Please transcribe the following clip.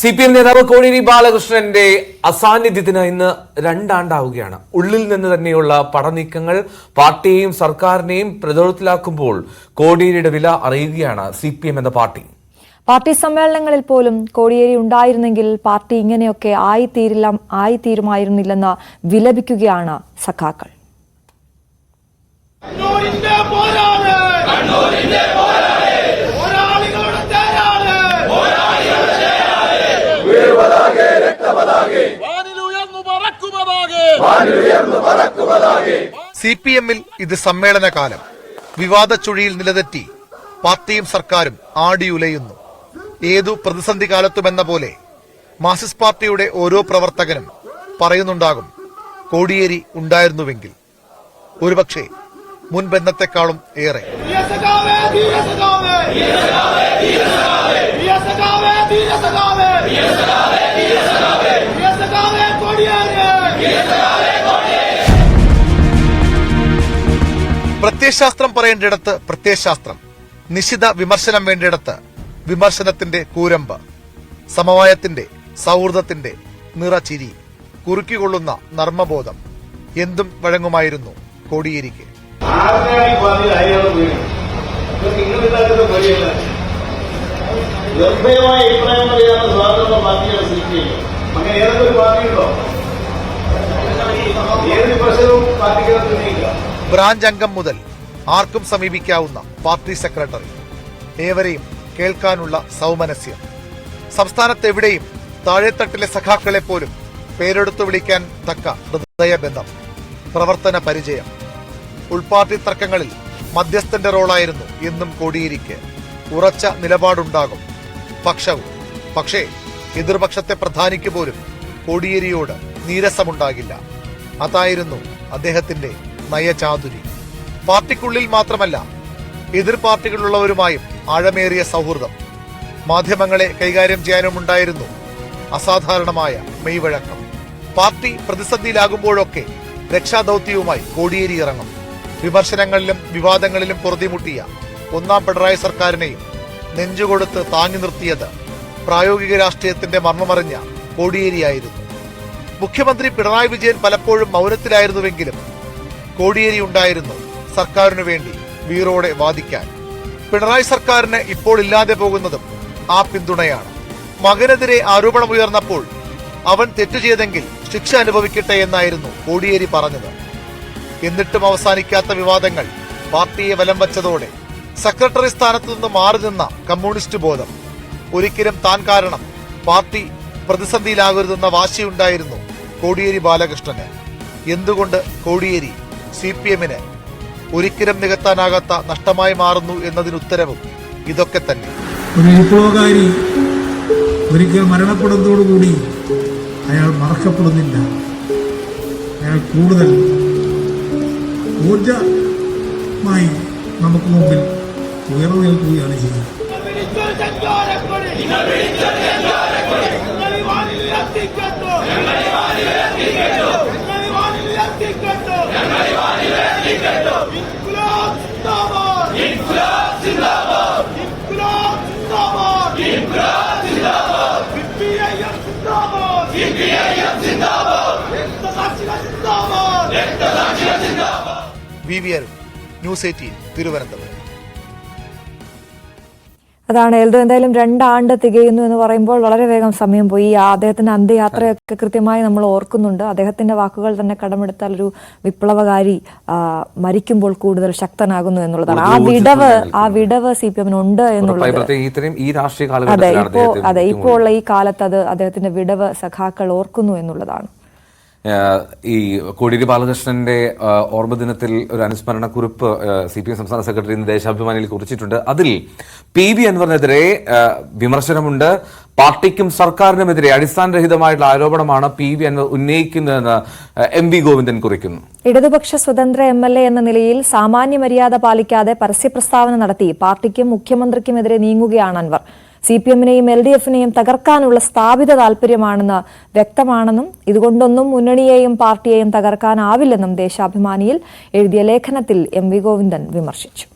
C P M നേതാവ് കോടിയേരി ബാലകൃഷ്ണന്റെ അസാന്നിധ്യത്തിന് ഇന്ന് രണ്ടാണ്ടാവുകയാണ്. ഉള്ളിൽ നിന്ന് തന്നെയുള്ള പടനീക്കങ്ങൾ പാർട്ടിയെയും സർക്കാരിനെയും പ്രതിരോധത്തിലാക്കുമ്പോൾ കോടിയേരിയുടെ വില അറിയുകയാണ് സി പി എം എന്ന പാർട്ടി. പാർട്ടി സമ്മേളനങ്ങളിൽ പോലും കോടിയേരി ഉണ്ടായിരുന്നെങ്കിൽ പാർട്ടി ഇങ്ങനെയൊക്കെ ആയിത്തീരില്ല ആയിത്തീരുമായിരുന്നില്ലെന്ന് വിലപിക്കുകയാണ് സഖാക്കൾ. സി പി എമ്മിൽ ഇത് സമ്മേളന കാലം വിവാദ ചുഴിയിൽ നിലതെറ്റി പാർട്ടിയും സർക്കാരും ആടിയുലയുന്നു. ഏതു പ്രതിസന്ധി കാലത്തുമെന്ന പോലെ മാർസിസ്റ്റ് പാർട്ടിയുടെ ഓരോ പ്രവർത്തകനും പറയുന്നുണ്ടാകും കോടിയേരി ഉണ്ടായിരുന്നുവെങ്കിൽ. ഒരുപക്ഷെ മുൻബന്ധത്തെക്കാളും ഏറെ. പ്രത്യയശാസ്ത്രം പറയേണ്ടിടത്ത് പ്രത്യയശാസ്ത്രം നിശിത വിമർശനം വേണ്ടിയിടത്ത് വിമർശനത്തിന്റെ കൂരമ്പ് സമവായത്തിന്റെ സൗഹൃദത്തിന്റെ നിറചിരി കുറുക്കിക്കൊള്ളുന്ന നർമ്മബോധം എന്തും വഴങ്ങുമായിരുന്നു കോടിയേരിക്ക്. നിർഭയമായ അഭിപ്രായം പറയാനുള്ള സ്വാതന്ത്ര്യമുള്ള പാർട്ടിയാണ് സി പി ഐ അങ്ങനെ ഏതൊരു പാർട്ടിയുണ്ടോ ഏത് പാർട്ടിക്കകത്ത് ഉന്നയിക്കാം ബ്രാഞ്ച് അംഗം മുതൽ ആർക്കും സമീപിക്കാവുന്ന പാർട്ടി സെക്രട്ടറി ഏവരെയും കേൾക്കാനുള്ള സൗമനസ്യം. സംസ്ഥാനത്തെവിടെയും താഴെത്തട്ടിലെ സഖാക്കളെ പോലും പേരെടുത്തു വിളിക്കാൻ തക്ക ഹൃദയബന്ധം പ്രവർത്തന പരിചയം. ഉൾപാർട്ടി തർക്കങ്ങളിൽ മധ്യസ്ഥന്റെ റോളായിരുന്നു എന്നും കോടിയേരിക്ക് ഉറച്ച നിലപാടുണ്ടാകും. പക്ഷവും പക്ഷേ എതിർപക്ഷത്തെ പ്രധാനിക്ക് പോലും കോടിയേരിയോട് നീരസമുണ്ടാകില്ല. അതായിരുന്നു അദ്ദേഹത്തിന്റെ നയചാതുരി പാർട്ടിക്കുള്ളിൽ മാത്രമല്ല എതിർ പാർട്ടികളുള്ളവരുമായും ആഴമേറിയ സൗഹൃദം. മാധ്യമങ്ങളെ കൈകാര്യം ചെയ്യാനുമുണ്ടായിരുന്നു അസാധാരണമായ മെയ്വഴക്കം. പാർട്ടി പ്രതിസന്ധിയിലാകുമ്പോഴൊക്കെ രക്ഷാദൌത്യവുമായി കോടിയേരി ഇറങ്ങും വിമർശനങ്ങളിലും വിവാദങ്ങളിലും പൊറുതിമുട്ടിയ ഒന്നാം പിണറായി സർക്കാരിനെയും നെഞ്ചുകൊടുത്ത് താങ്ങി നിർത്തിയത് പ്രായോഗിക രാഷ്ട്രീയത്തിന്റെ മർമ്മമറിഞ്ഞ കോടിയേരിയായിരുന്നു. മുഖ്യമന്ത്രി പിണറായി വിജയൻ പലപ്പോഴും മൗനത്തിലായിരുന്നുവെങ്കിലും കോടിയേരി ഉണ്ടായിരുന്നു. സർക്കാരിനു വേണ്ടി വീറോടെ വാദിക്കാൻ. പിണറായി സർക്കാരിന് ഇപ്പോൾ ഇല്ലാതെ പോകുന്നതും ആ പിന്തുണയാണ്. മകനെതിരെ ആരോപണമുയർന്നപ്പോൾ അവൻ തെറ്റു ചെയ്തെങ്കിൽ ശിക്ഷ അനുഭവിക്കട്ടെ എന്നായിരുന്നു കോടിയേരി പറഞ്ഞത്. എന്നിട്ടും അവസാനിക്കാത്ത വിവാദങ്ങൾ പാർട്ടിയെ വലം വച്ചതോടെ സെക്രട്ടറി സ്ഥാനത്തു നിന്ന് മാറി നിന്ന കമ്മ്യൂണിസ്റ്റ് ബോധം. ഒരിക്കലും താൻ കാരണം പാർട്ടി പ്രതിസന്ധിയിലാകരുതെന്ന വാശിയുണ്ടായിരുന്നു കോടിയേരി ബാലകൃഷ്ണന്. എന്തുകൊണ്ട് കോടിയേരി സി പി എമ്മിന് ഒരിക്കലും നികത്താനാകാത്ത നഷ്ടമായി മാറുന്നു എന്നതിനുത്തരവും ഇതൊക്കെ തന്നെ. ഒരു വിപ്ലവകാരി ഒരിക്കൽ മരണപ്പെടുന്നതോടുകൂടി അയാൾ മറക്കപ്പെടുന്നില്ല. അയാൾ കൂടുതൽ ഊർജമായി നമുക്ക് മുമ്പിൽ ഉയർന്നു നിൽക്കുകയാണ് ചെയ്യുന്നത്. V V Arun news eighteen Thiruvananthapuram. അതാണ് എൽദോ എന്തായാലും രണ്ടാണ്ട് തികയുന്നു എന്ന് പറയുമ്പോൾ വളരെ വേഗം സമയം പോയി. ആ അദ്ദേഹത്തിന്റെ അന്ത്യയാത്രയൊക്കെ കൃത്യമായി നമ്മൾ ഓർക്കുന്നുണ്ട്. അദ്ദേഹത്തിന്റെ വാക്കുകൾ തന്നെ കടമെടുത്താൽ ഒരു വിപ്ലവകാരി മരിക്കുമ്പോൾ കൂടുതൽ ശക്തനാകുന്നു എന്നുള്ളതാണ്. ആ വിടവ് ആ വിടവ് സി പി എമ്മിനുണ്ട് എന്നുള്ളത് അതെ ഇപ്പോ അതെ ഇപ്പോൾ ഉള്ള ഈ കാലത്ത് അത് അദ്ദേഹത്തിന്റെ വിടവ് സഖാക്കൾ ഓർക്കുന്നു എന്നുള്ളതാണ്. ഈ കോടിയേരി ബാലകൃഷ്ണന്റെ ഓർമ്മദിനത്തിൽ ഒരു അനുസ്മരണ കുറിപ്പ് സി പി എം സംസ്ഥാന സെക്രട്ടറി ദേശാഭിമാനിയിൽ കുറിച്ചിട്ടുണ്ട്. അതിൽ പി വി അൻവറിനെതിരെ വിമർശനമുണ്ട്. പാർട്ടിക്കും സർക്കാരിനുമെതിരെ അടിസ്ഥാനരഹിതമായിട്ടുള്ള ആരോപണമാണ് പി വി അൻവർ ഉന്നയിക്കുന്നതെന്ന് എം വി ഗോവിന്ദൻ കുറിക്കുന്നു. ഇടതുപക്ഷ സ്വതന്ത്ര എം എൽ എ എന്ന നിലയിൽ സാമാന്യ മര്യാദ പാലിക്കാതെ പരസ്യപ്രസ്താവന നടത്തി പാർട്ടിക്കും മുഖ്യമന്ത്രിക്കുമെതിരെ നീങ്ങുകയാണ് അൻവർ. സി പി എമ്മിനെയും എൽ ഡി എഫിനെയും തകർക്കാനുള്ള സ്ഥാപിത താൽപര്യമാണെന്ന് വ്യക്തമാണെന്നും ഇതുകൊണ്ടൊന്നും മുന്നണിയെയും പാർട്ടിയെയും തകർക്കാനാവില്ലെന്നും ദേശാഭിമാനിയിൽ എഴുതിയ ലേഖനത്തിൽ എം വി ഗോവിന്ദൻ വിമർശിച്ചു.